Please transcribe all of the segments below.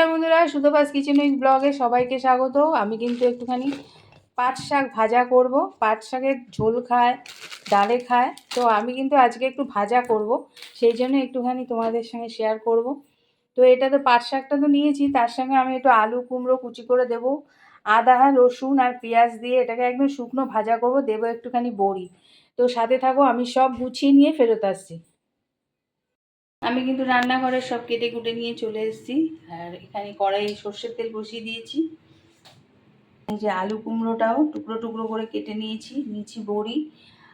নমস্কার বন্ধুরা, সুতোপাস kitchen week ব্লগে সবাইকে স্বাগত। আমি কিন্তু একটুখানি পাট শাক ভাজা করব। পাট শাকের ঝোল খায়, ডালে খায়, তো আমি কিন্তু আজকে একটু ভাজা করব। সেই জন্য একটুখানি তোমাদের সঙ্গে শেয়ার করব। তো এটা তো পাট শাকটা তো নিয়েছি, তার সঙ্গে আমি একটু আলু কুমড়ো কুচি করে দেব। আদা, রসুন আর পেঁয়াজ দিয়ে এটাকে একদম শুকনো ভাজা করব, দেবো একটুখানি বড়ি। তো সাথে থাকো, আমি সব গুছিয়ে নিয়ে ফেরত আসছি। আমি কিন্তু রান্নাঘরে সব কেটে কুটে নিয়ে চলে এসেছি। আর এখানে কড়াই সর্ষের তেল বসিয়ে দিয়েছি। এই যে আলু কুমড়োটাও টুকরো টুকরো করে কেটে নিয়েছি নিয়েছি বড়ি।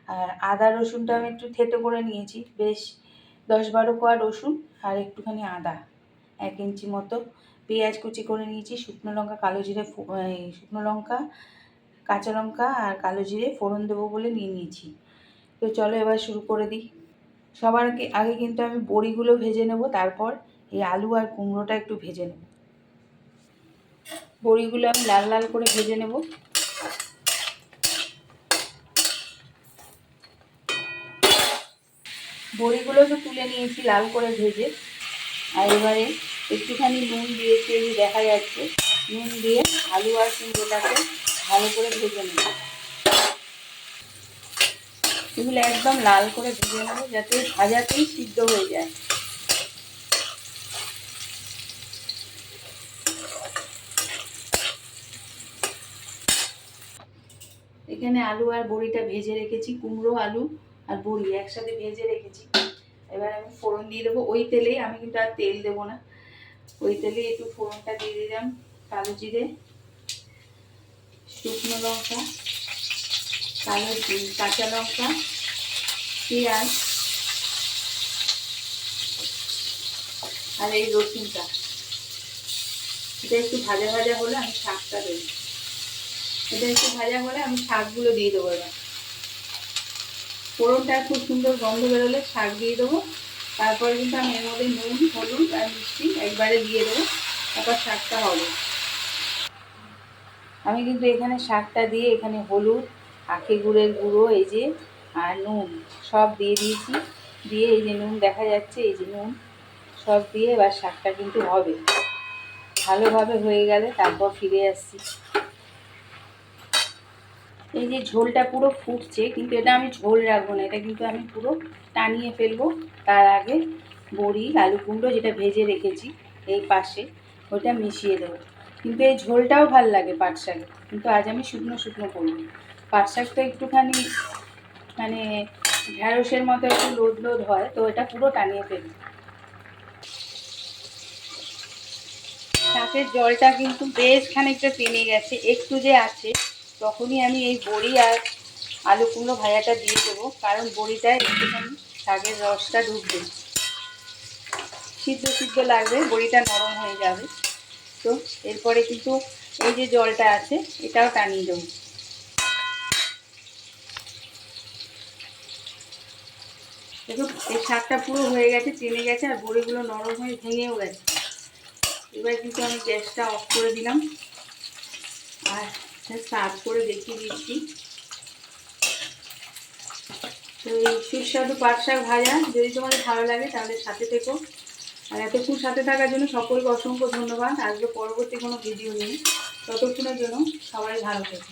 আর আদা রসুনটা আমি একটু থেতো করে নিয়েছি। বেশ দশ বারো কোয়া রসুন আর একটুখানি আদা, এক ইঞ্চি মতো। পেঁয়াজ কুচি করে নিয়েছি, শুকনো লঙ্কা, কালো জিরে শুকনো লঙ্কা, কাঁচা লঙ্কা আর কালো জিরে ফোড়ন দেবো বলে নিয়ে নিয়েছি। তো চলো এবার শুরু করে দিই। সবার আগে আগে কিন্তু আমি বড়িগুলো ভেজে নেব, তারপর এই আলু আর কুমড়োটা একটু ভেজে নেব। বড়িগুলো আমি লাল লাল করে ভেজে নেব। বড়িগুলো তো তুলে নিয়েছি লাল করে ভেজে। আর এবারে একটুখানি নুন দিয়েছি দেখা যাচ্ছে। নুন দিয়ে আলু আর কুমড়োটাকে ভালো করে ভেজে নেব। এগুলো একদম লাল করে ভেজে নেব যাতে ভাজাতেই সিদ্ধ হয়ে যায়। এখানে আলু আর বড়িটা ভেজে রেখেছি, কুমড়ো, আলু আর বড়ি একসাথে ভেজে রেখেছি। এবার আমি ফোড়ন দিয়ে দেবো। ওই তেলেই আমি কিন্তু আর তেল দেবো না। ওই তেলে একটু ফোড়নটা দিয়ে দিলাম কালো জিরে, শুকনো লঙ্কা কালো কাঁচা লঙ্কা, পেঁয়াজ আর এই রসুনটা। এটা একটু ভাজা ভাজা হলে আমি শাকটা দেবো। এটা একটু ভাজা হলে আমি শাকগুলো দিয়ে দেবো এবার। ফোড়নটা খুব সুন্দর গন্ধ বেরোলে শাক দিয়ে দেবো। তারপরে কিন্তু আমি এর মধ্যে নুন, হলুদ আর মিষ্টি একবারে দিয়ে দেবো। তারপর শাকটা হবে। আমি কিন্তু এখানে শাকটা দিয়ে এখানে হলুদ আখে গুড়ের গুঁড়ো, এই যে, আর নুন, সব দিয়ে দিয়েছি। দিয়ে এই যে নুন দেখা যাচ্ছে, এই যে নুন, সব দিয়ে এবার শাকটা কিন্তু হবে। ভালোভাবে হয়ে গেলে তারপর ফিরে আসছি। এই যে ঝোলটা পুরো ফুটছে, কিন্তু এটা আমি ঝোল রাখব না, এটা কিন্তু আমি পুরো টানিয়ে ফেলব। তার আগে বড়ি, আলু কুমড়ো যেটা ভেজে রেখেছি, এই পাশে ওটা মিশিয়ে দেবো। কিন্তু এই ঝোলটাও ভালো লাগে পাট শাকে, কিন্তু আজ আমি শুকনো শুকনো করব পাট শাকটা একটুখানি মানে ঢ্যাঁড়সের মতো একটু লোদ লোদ হয়, তো এটা পুরো টানিয়ে ফেলি। শাকের জলটা কিন্তু বেশ খানিকটা টেনে গেছে, একটু যে আছে, তখনই আমি এই বড়ি আর আলু কুমড়ো ভাজাটা দিয়ে দেবো, কারণ বড়িটায় একটুখানি শাকের রসটা ঢুকবে। সিদ্ধ সিদ্ধ লাগবে, বড়িটা নরম হয়ে যাবে। তো এরপরে কিন্তু এই যে জলটা আছে, এটাও টানিয়ে দেবো। দেখো, এই শাকটা পুরো হয়ে গেছে টেনে গেছে, আর বড়িগুলো নরম হয়ে ভেঙেও গেছে। এবার কিন্তু আমি গ্যাসটা অফ করে দিলাম। আর সার্ভ করে দেখিয়ে দিচ্ছি। তো এই সুস্বাদু পাট শাক ভাজা, যদি তোমাদের ভালো লাগে তাহলে সাথে থেকো। আর এতক্ষণ সাথে থাকার জন্য সকলকে অসংখ্য ধন্যবাদ। আসবে পরবর্তী কোনো ভিডিও নিয়ে। ততক্ষণের জন্য সবাই ভালো থেকো।